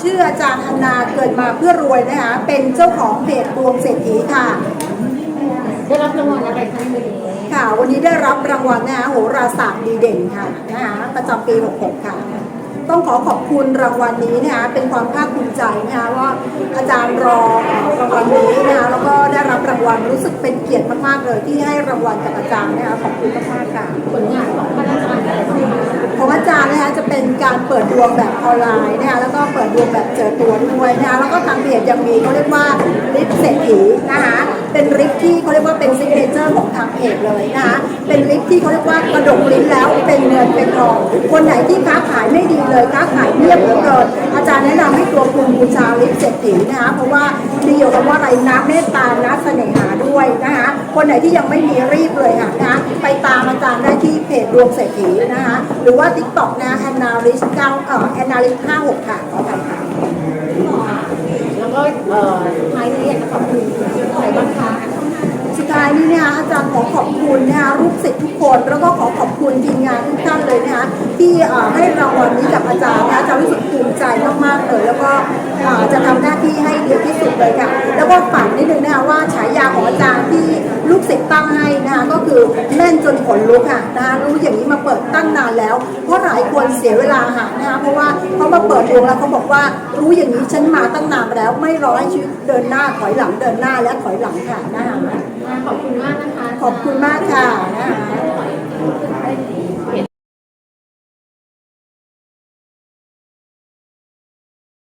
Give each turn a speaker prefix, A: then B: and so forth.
A: ชื่ออาจารย์อันาเกิดมาเพื่อรวยนะคะ เป็นเจ้าของเพจดวงเศรษฐีค่ะ
B: ได้รับรางวัลอะไรคะ
A: ค่ะ วันนี้ได้รับรางวัลนะคะโหราศาสตร์ดีเด่นค่ะนะคะประจำปี 66 ค่ะ ต้องขอขอบคุณรางวัลนี้นะคะเป็นความภาคภูมิใจนะคะว่าอาจารย์รอรางวัลนี้นะคะแล้วก็ได้รับรางวัลรู้สึกเป็นเกียรติมากๆเลยที่ให้รางวัลกับอาจารย์นะคะขอบคุณมากๆค่ะ
B: ผลงานของ
A: เป็นการเปิดดวงแบบออนไลน์นะคะแล้วก็เปิดดวงแบบเจอตัวด้วยนะคะแล้วก็ทางเพจยังมีเขาเรียกว่าลิฟเศรษฐีนะคะเป็นลิฟที่เขาเรียกว่าเป็นซิกเนเจอร์ของทางเพจเลยนะคะเป็นลิฟที่เขาเรียกว่ากระดกลิ้นแล้วเป็นเงินเป็นทองคนไหนที่ค้าขายไม่ดีเลยค้าขายเงียบเหลือเกินอาจารย์แนะนำ ชาลิฟต์เศรษฐีนะคะเพราะว่าดีเกี่ยวกับว่าอะไรน้ำเมตตานะเสน่หาด้วยนะคะ คนไหนที่ยังไม่มีรีบเลยค่ะนะคะไปตามอาจารย์ได้ที่เพจดวงเศรษฐีนะคะ หรือว่า t ิ k t o k นะแอนนาลิสเก้าเอ่อแอนนาลิสห้าหกค่ะขอไปค่ะ
B: แล้วก็เอ่อท้ายนี้อยากจะขอบคุณอะไรบ้างคะ
A: สุดท้ายนี้เนี่ยอาจารย์ขอขอบคุณนะคะลูกศิษย์ทุกคนแล้วก็ขอขอบคุณทีมงานทุกท่านเลยนะคะที่เอ่อให้รางวัลนี้กับอาจารย์นะคะอาจารย์รู้สึกภูมิใจมากๆเลยแล้วก็ เลยค่ะ แล้วก็ฝากนิดนึงนะคะว่าฉายาของอาจารย์ที่ลูกศิษย์ตั้งให้นะคะก็คือแม่นจนขนลุกค่ะนะคะรู้อย่างนี้มาเปิดตั้งนานแล้ว เพราะหลายคนเสียเวลาหานะคะเพราะว่าเขามาเปิดดวงแล้วเขาบอกว่ารู้อย่างนี้ฉันมาตั้งนานแล้ว ไม่รอให้ชีวิตเดินหน้าถอยหลังเดินหน้าและถอยหลังค่ะนะคะ
B: ขอบคุณมากนะคะ
A: ขอบคุณมาก